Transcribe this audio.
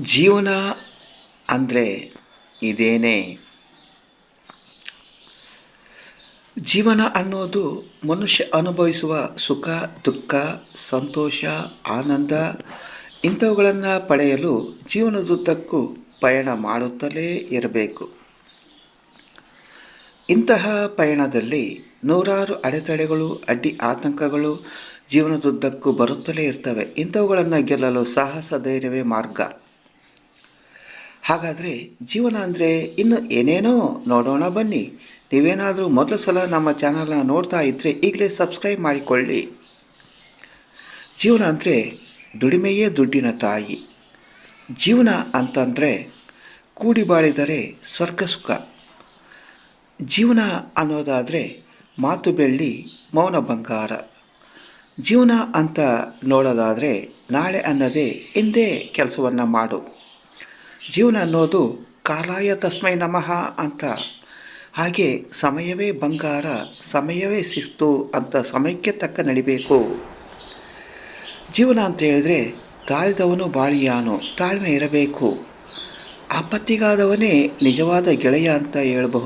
ಜೀವನ ಅಂದರೆ ಇದೇನೇ. ಜೀವನ ಅನ್ನೋದು ಮನುಷ್ಯ ಅನುಭವಿಸುವ ಸುಖ, ದುಃಖ, ಸಂತೋಷ, ಆನಂದ, ಇಂಥವುಗಳನ್ನು ಪಡೆಯಲು ಜೀವನದುದ್ದಕ್ಕೂ ಪಯಣ ಮಾಡುತ್ತಲೇ ಇರಬೇಕು. ಇಂತಹ ಪಯಣದಲ್ಲಿ ನೂರಾರು ಅಡೆತಡೆಗಳು, ಅಡ್ಡಿ ಆತಂಕಗಳು ಜೀವನದುದ್ದಕ್ಕೂ ಬರುತ್ತಲೇ ಇರ್ತವೆ. ಇಂಥವುಗಳನ್ನು ಗೆಲ್ಲಲು ಸಾಹಸ, ಧೈರ್ಯವೇ ಮಾರ್ಗ. ಹಾಗಾದರೆ ಜೀವನ ಅಂದರೆ ಇನ್ನು ಏನೇನೋ ನೋಡೋಣ ಬನ್ನಿ. ನೀವೇನಾದರೂ ಮೊದಲು ಸಲ ನಮ್ಮ ಚಾನಲ್ನ ನೋಡ್ತಾ ಇದ್ದರೆ ಈಗಲೇ ಸಬ್ಸ್ಕ್ರೈಬ್ ಮಾಡಿಕೊಳ್ಳಿ. ಜೀವನ ಅಂದರೆ ದುಡಿಮೆಯೇ ದುಡ್ಡಿನ ತಾಯಿ. ಜೀವನ ಅಂತಂದರೆ ಕೂಡಿ ಬಾಳಿದರೆ ಸ್ವರ್ಗ ಸುಖ. ಜೀವನ ಅನ್ನೋದಾದರೆ ಮಾತು ಬೆಳ್ಳಿ ಮೌನ ಬಂಗಾರ. ಜೀವನ ಅಂತ ನೋಡೋದಾದರೆ ನಾಳೆ ಅನ್ನದೇ ಇಂದೇ ಕೆಲಸವನ್ನು ಮಾಡು. ಜೀವನ ಅನ್ನೋದು ಕಾಲಾಯ ತಸ್ಮೈ ನಮಃ ಅಂತ. ಹಾಗೆ ಸಮಯವೇ ಬಂಗಾರ, ಸಮಯವೇ ಶಿಸ್ತು ಅಂತ ಸಮಯಕ್ಕೆ ತಕ್ಕ ನಡಿಬೇಕು. ಜೀವನ ಅಂತ ಹೇಳಿದ್ರೆ ತಾಳಿದವನು ಬಾಳಿಯಾನು, ತಾಳ್ಮೆ ಇರಬೇಕು. ಆಪತ್ತಿಗಾದವನೇ ನಿಜವಾದ ಗೆಳೆಯ ಅಂತ ಹೇಳಬಹುದು.